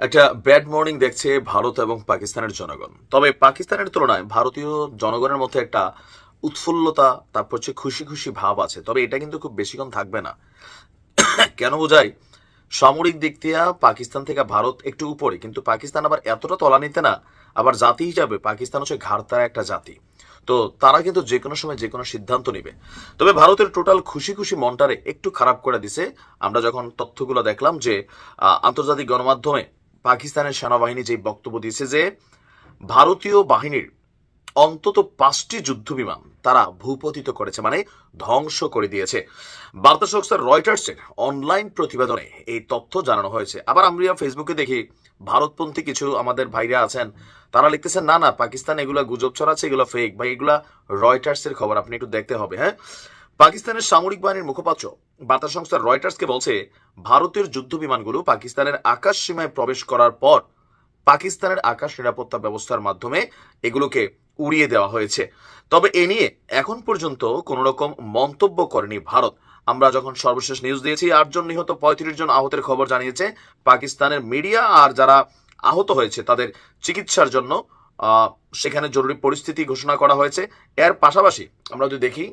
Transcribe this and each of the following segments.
একটা bad morning দেখছে ভারত এবং পাকিস্তানের জনগণ। তবে পাকিস্তানের তুলনায় ভারতীয় জনগণের মধ্যে একটা উৎফুল্লতা, তারপর হচ্ছে খুশি খুশি ভাব আছে। তবে এটা কিন্তু খুব বেশিক্ষণ থাকবে না। কেন বোঝাই সামরিক দিক দিয়ে পাকিস্তান থেকে ভারত একটু উপরে, কিন্তু পাকিস্তান আবার এতটা তলা নিতে না, আবার জাতি হিসাবে পাকিস্তান হচ্ছে ঘাড়তারা একটা জাতি। তো তারা কিন্তু যে কোনো সময় যে কোনো সিদ্ধান্ত নেবে। তবে ভারতের টোটাল খুশি খুশি মনটারে একটু খারাপ করে দিছে। আমরা যখন তথ্যগুলো দেখলাম যে আন্তর্জাতিক গণমাধ্যমে পাকিস্তানের সেনাবাহিনী যে বক্তব্য দিয়েছে যে ভারতীয় বাহিনীর অন্তত পাঁচটি যুদ্ধ বিমান তারা ভূপতিত করেছে মানে ধ্বংস করে দিয়েছে। বার্তা সংস্থা রয়টার্সের অনলাইন প্রতিবেদনে এই তথ্য জানানো হয়েছে। আবার আমরা ফেসবুকে দেখি, ভারতপন্থী কিছু আমাদের ভাইরা আছেন, তারা লিখতেছেন, না না, পাকিস্তান এগুলা গুজব ছড়াচ্ছে, এগুলো ফেক ভাই, এগুলা রয়টার্সের খবর, আপনি একটু দেখতে হবে হ্যাঁ? পাকিস্তানের সামরিক বাহিনীর মুখপাত্র বার্তা সংস্থা রয়টার্সকে বলছে ভারতের যুদ্ধ বিমানগুলো পাকিস্তানের আকাশ সীমায় প্রবেশ করার পর পাকিস্তানের আকাশ নিরাপত্তা ব্যবস্থার মাধ্যমে এগুলোকে উড়িয়ে দেওয়া হয়েছে। তবে এ নিয়ে এখন পর্যন্ত কোনো রকম মন্তব্য করেনি ভারত। আমরা যখন সর্বশেষ নিউজ দিয়েছি, আটজন নিহত, পঁয়ত্রিশ জন আহতের খবর জানিয়েছে পাকিস্তানের মিডিয়া, আর যারা আহত হয়েছে তাদের চিকিৎসার জন্য সেখানে জরুরি পরিস্থিতি ঘোষণা করা হয়েছে। এর পাশাপাশি আমরা যদি দেখি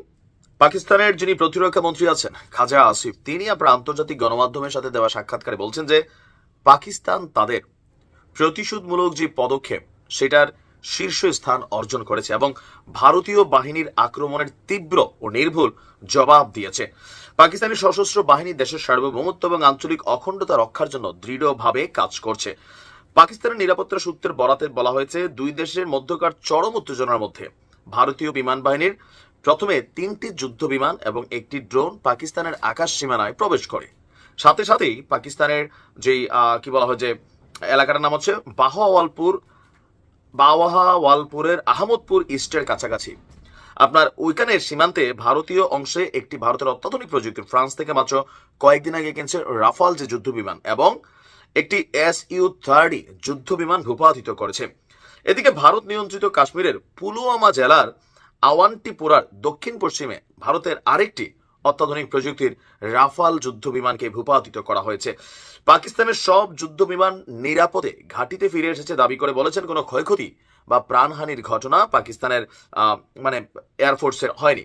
পাকিস্তানের যিনি প্রতিরক্ষা মন্ত্রী আছেন, খাজা আসিফ, তিনি আপনার আন্তর্জাতিক গণমাধ্যমের সাথে দেওয়া সাক্ষাৎকারে বলছেন যে, পাকিস্তান তাদের প্রতিশোধমূলক যে পদক্ষেপ, সেটার শীর্ষস্থান অর্জন করেছে এবং ভারতীয় বাহিনীর আক্রমণের তীব্র ও নির্ভুল জবাব দিয়েছে। পাকিস্তানি সশস্ত্র বাহিনী দেশের সার্বভৌমত্ব এবং আঞ্চলিক অখণ্ডতা রক্ষার জন্য দৃঢ়ভাবে কাজ করছে। পাকিস্তানের নিরাপত্তা সূত্রের বরাতে বলা হয়েছে, দুই দেশের মধ্যকার চরম উত্তেজনার মধ্যে ভারতীয় বিমান বাহিনীর প্রথমে তিনটি যুদ্ধ বিমান এবং একটি ড্রোন পাকিস্তানের আকাশ সীমানায় প্রবেশ করে। সাথে সাথেই পাকিস্তানের যেই কি বলা হয় যে, এলাকাটার নাম হচ্ছে বাহাওয়ালপুর, বাওয়াহাওয়ালপুরের আহমদপুর ইস্টের কাছাকাছি। আপনার ওইখানের সীমান্তে ভারতীয় অংশে একটি ভারতের অত্যাধুনিক প্রযুক্তি, ফ্রান্স থেকে মাত্র কয়েকদিন আগে কিনছে রাফাল যে যুদ্ধ বিমান এবং একটি এস ইউ থার্টি যুদ্ধ বিমান ভূপাতিত করেছে। এদিকে ভারত নিয়ন্ত্রিত কাশ্মীরের পুলওয়ামা জেলার আওয়ান্টিপুরার দক্ষিণ পশ্চিমে ভারতের আরেকটি অত্যাধুনিক প্রযুক্তির রাফাল যুদ্ধ বিমানকে ভূপাতিত করা হয়েছে। পাকিস্তানের সব যুদ্ধ বিমান নিরাপদে ঘাটিতে ফিরে এসেছে দাবি করে বলেছেন কোনো ক্ষয়ক্ষতি বা প্রাণহানির ঘটনা পাকিস্তানের মানে এয়ারফোর্সের হয়নি।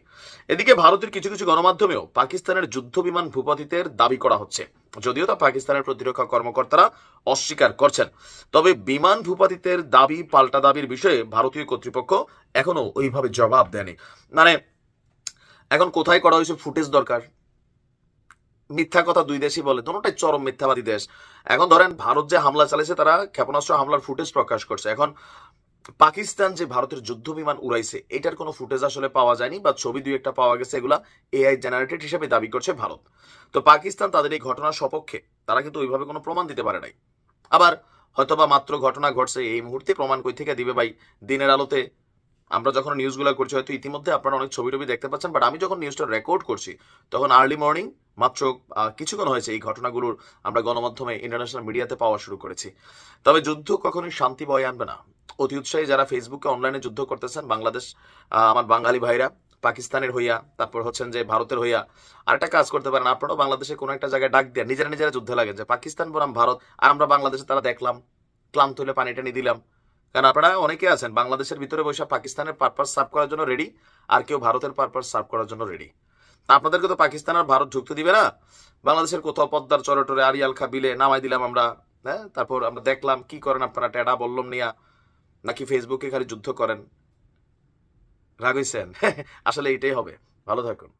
এদিকে ভারতের কিছু কিছু গণমাধ্যমেও পাকিস্তানের যুদ্ধ বিমান ভূপাতিতের দাবি করা হচ্ছে। যদিও তা পাকিস্তানের প্রতিরক্ষা কর্মকর্তারা অস্বীকার করছেন। তবে বিমান ভূপাতিতের দাবি, পাল্টা দাবির বিষয়ে ভারতীয় কর্তৃপক্ষ এখনও ওইভাবে জবাব দেয়নি। মানে এখন কোথায় করা হয়েছে ফুটেজ দরকার? মিথ্যা কথা দুই দেশই বলে, দুটোটাই চরম মিথ্যাবাদী দেশ। এখন ধরেন, ভারত যে হামলা চালিয়েছে, তারা ক্ষেপণাস্ত্র হামলার ফুটেজ প্রকাশ করছে। এখন পাকিস্তান যে ভারতের যুদ্ধ বিমান উড়াইছে, এটার কোনো ফুটেজ আসলে পাওয়া যায়নি বা ছবি দুই একটা পাওয়া গেছে, এগুলা এআই জেনারেটেড হিসেবে দাবি করছে ভারত। তো পাকিস্তান তাদের এই ঘটনার সপক্ষে তারা কিন্তু ওইভাবে কোনো প্রমাণ দিতে পারে নাই। আবার হয়তোবা মাত্র ঘটনা ঘটছে, এই মুহূর্তে প্রমাণ কই থেকে দিবে ভাই? দিনের আলোতে আমরা যখন নিউজগুলো করছি, হয়তো ইতিমধ্যে আপনারা অনেক ছবি টবি দেখতে পাচ্ছেন বাট আমি যখন নিউজটা রেকর্ড করছি, তখন আর্লি মর্নিং মাত্র কিছুক্ষণ হয়েছে এই ঘটনাগুলোর আমরা গণমাধ্যমে ইন্টারন্যাশনাল মিডিয়াতে পাওয়া শুরু করেছি। তবে যুদ্ধ কখনোই শান্তি বয়ে আনবে না। অতি উৎসাহী যারা ফেসবুকে অনলাইনে যুদ্ধ করতেছেন, বাংলাদেশ আমার বাঙালি ভাইরা, পাকিস্তানের হইয়া, তারপর হচ্ছেন যে ভারতের হইয়া, আরেকটা কাজ করতে পারেন, আপনারাও বাংলাদেশে কোনো একটা জায়গায় ডাক দেন, নিজেরা নিজেরা যুদ্ধে লাগে, যে পাকিস্তান বনাম ভারত, আর আমরা বাংলাদেশে তারা দেখলাম, ক্লান্ত হলে পানি টানি দিলাম। কারণ আপনারা অনেকে আছেন, বাংলাদেশের ভিতরে বসে পাকিস্তানের পারপাস সার্ভ করার জন্য রেডি আর কেউ ভারতের পারপাস সার্ভ করার জন্য রেডি আপনাদেরকে তো পাকিস্তান আর ভারত ঢুকতে দিবে না? বাংলাদেশের কোথাও পদ্মার চরটরে আরিয়াল খা বিলে নামাই দিলাম আমরা হ্যাঁ? তারপর আমরা দেখলাম, কি করেন আপনারা, টেডা বললাম নিয়া নাকি ফেসবুকে খালি যুদ্ধ করেন? রাগ হইছেন আসলে এটাই হবে। ভালো থাকুন।